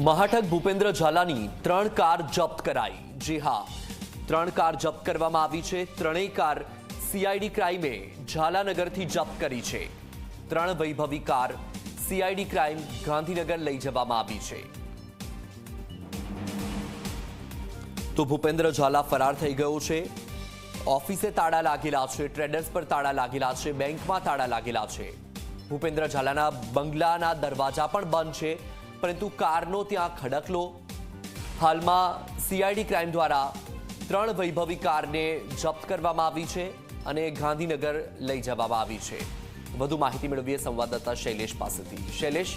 મહાઠગ ભૂપેન્દ્ર ઝાલાની ત્રણ કાર જપ્ત કરાઈ. જી હા, ત્રણ કાર જપ્ત કરવામાં આવી છે. ત્રણેય કાર સીઆઈડી ક્રાઇમે ઝાલાનગરથી જપ્ત કરી છે. ત્રણ વૈભવી કાર સીઆઈડી ક્રાઇમ ગાંધીનગર લઈ જવામાં આવી છે. તો ભૂપેન્દ્ર ઝાલા ફરાર થઈ ગયો છે. ઓફિસે તાળા લાગેલા છે, ટ્રેડર્સ પર તાળા લાગેલા છે, બેંકમાં તાળા લાગેલા છે. ભૂપેન્દ્ર ઝાલાના બંગલાના દરવાજા પણ બંધ છે. પરંતુ કારનો ત્યાં ખડકલો. હાલમાં સીઆઈડી ક્રાઇમ દ્વારા ત્રણ વૈભવી કારને જપ્ત કરવામાં આવી છે અને ગાંધીનગર લઈ જવામાં આવી છે. વધુ માહિતી મેળવીએ સંવાદદાતા શૈલેષ પાસેથી. શૈલેષ,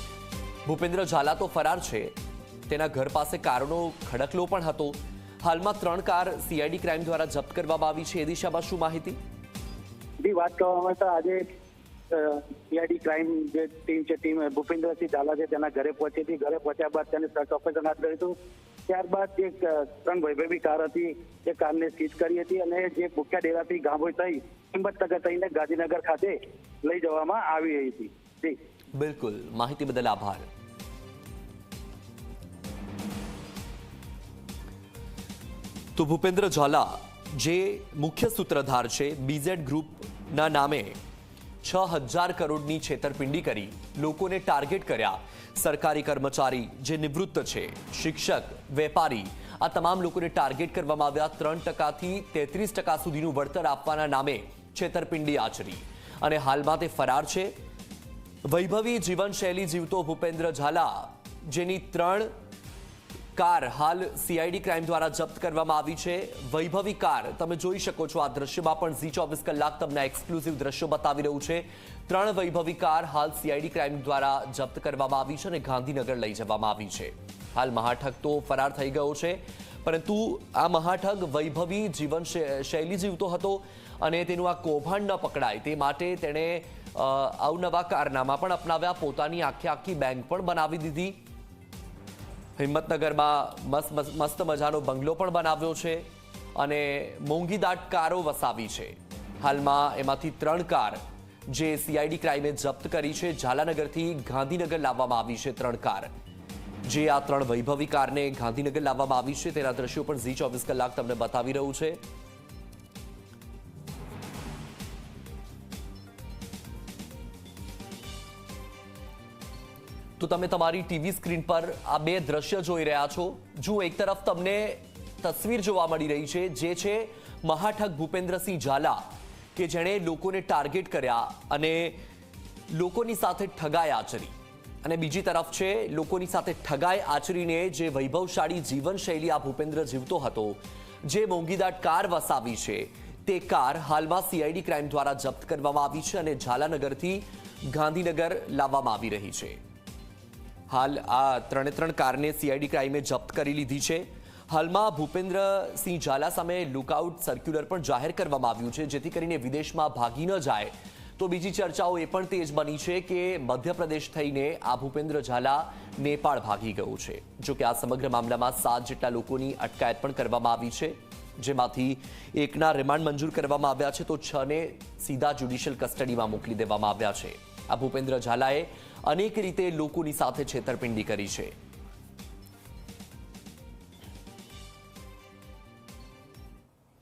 ભૂપેન્દ્ર ઝાલા તો ફરાર છે. તેના ઘર પાસે કારનો ખડકલો પણ હતો. હાલમાં ત્રણ કાર સીઆઈડી ક્રાઇમ દ્વારા જપ્ત કરવામાં આવી છે. એ દિશામાં શું માહિતી? વાત કરવામાં આજે સીઆઈડી ક્રાઇમ જે ટીમ છે ટીમ ભૂપેન્દ્રસિંહ ઝાલા છે, તેના ઘરે પહોંચી હતી. ઘરે પહોંચ્યા બાદ તેને સર્ચ ઓપરેશન હાથ ધર્યું હતું. ત્યારબાદ એક ત્રણ વૈભવી કાર હતી તે કારને સીઝ કરી હતી અને જે ભૂખ્યા ડેરાથી ગાંભોઈ થઈ હિંમતનગર થઈને ગાંધીનગર ખાતે લઈ જવામાં આવી રહી હતી. બિલકુલ. માહિતી બદલ આભાર. તો ભૂપેન્દ્ર ઝાલા, જે મુખ્ય સૂત્રધાર છે બીઝેડ ગ્રુપના નામે છ હજાર કરોડની છેતરપિંડી કરી લોકોને ટાર્ગેટ કર્યા. સરકારી કર્મચારી જે નિવૃત્ત છે, શિક્ષક, વેપારી, આ તમામ લોકોને ટાર્ગેટ કરવામાં આવ્યા. ત્રણ ટકાથી તેત્રીસ ટકા સુધીનું વળતર આપવાના નામે છેતરપિંડી આચરી. અને હાલમાં તે ફરાર છે. વૈભવી જીવનશૈલી જીવતો ભૂપેન્દ્ર ઝાલા, જેની ત્રણ કાર હાલ સીઆઈડી ક્રાઇમ દ્વારા જપ્ત કરવામાં આવી છે. વૈભવી કાર, તમે જોઈ શકો છો આ દ્રશ્યમાં પણ ઝી ચોવીસ કલાક તમને એક્સક્લુઝિવ દ્રશ્યો બતાવી રહ્યું છે. ત્રણ વૈભવી કાર હાલ સીઆઈડી ક્રાઇમ દ્વારા જપ્ત કરવામાં આવી છે અને ગાંધીનગર લઈ જવામાં આવી છે. હાલ મહાઠગ તો ફરાર થઈ ગયો છે, પરંતુ આ મહાઠગ વૈભવી જીવન શૈલી જીવતો હતો અને તેનું આ કૌભાંડ ન પકડાય. તે માટે તેણે અવનવા કારનામા પણ અપનાવ્યા. પોતાની આખી આખી બેંક પણ બનાવી દીધી. હિંમતનગરમાં મસ્ત મસ્ત- મજાનો બંગલો પણ બનાવ્યો છે અને મોંઘીદાટ કારો વસાવી છે. હાલમાં એમાંથી ત્રણ કાર જે સીઆઈડી ક્રાઇમે જપ્ત કરી છે, ઝાલાનગરથી ગાંધીનગર લાવવામાં આવી છે ત્રણ કાર. જે આ ત્રણ વૈભવી કારને ગાંધીનગર લાવવામાં આવી છે, તેના દ્રશ્યો પણ ઝી ચોવીસ કલાક તમને બતાવી રહ્યું છે. તો તમે તમારી ટીવી સ્ક્રીન પર આ બે દ્રશ્ય જોઈ રહ્યા છો. જો એક તરફ તમને તસવીર જોવા મળી રહી છે, જે છે મહાઠગ ભૂપેન્દ્રસિંહ ઝાલા, કે જેણે લોકોને ટાર્ગેટ કર્યા અને લોકોની સાથે ઠગાઈ આચરી. અને બીજી તરફ છે, લોકોની સાથે ઠગાઈ આચરીને જે વૈભવશાળી જીવનશૈલી આ ભૂપેન્દ્ર જીવતો હતો, જે મોંઘીદાટ કાર વસાવી છે, તે કાર હાલમાં સીઆઈડી ક્રાઇમ દ્વારા જપ્ત કરવામાં આવી છે અને ઝાલાનગરથી ગાંધીનગર લાવવામાં આવી રહી છે. હાલ આ ત્રણે ત્રણ કારને સીઆઈડી ક્રાઇમે જપ્ત કરી લીધી છે. હાલમાં ભૂપેન્દ્રસિંહ ઝાલા સામે લુકઆઉટ સર્ક્યુલર પણ જાહેર કરવામાં આવ્યું છે, જેથી કરીને વિદેશમાં ભાગી ન જાય. તો બીજી ચર્ચાઓ એ પણ તેજ બની છે કે મધ્યપ્રદેશ થઈને આ ભૂપેન્દ્ર ઝાલા નેપાળ ભાગી ગયું છે. જો કે આ સમગ્ર મામલામાં સાત જેટલા લોકોની અટકાયત પણ કરવામાં આવી છે, જેમાંથી એકના રિમાન્ડ મંજૂર કરવામાં આવ્યા છે, તો છને સીધા જ્યુડિશિયલ કસ્ટડીમાં મોકલી દેવામાં આવ્યા છે. આ ભૂપેન્દ્ર ઝાલાએ અનેક રીતે લોકોની સાથે છેતરપિંડી કરી છે.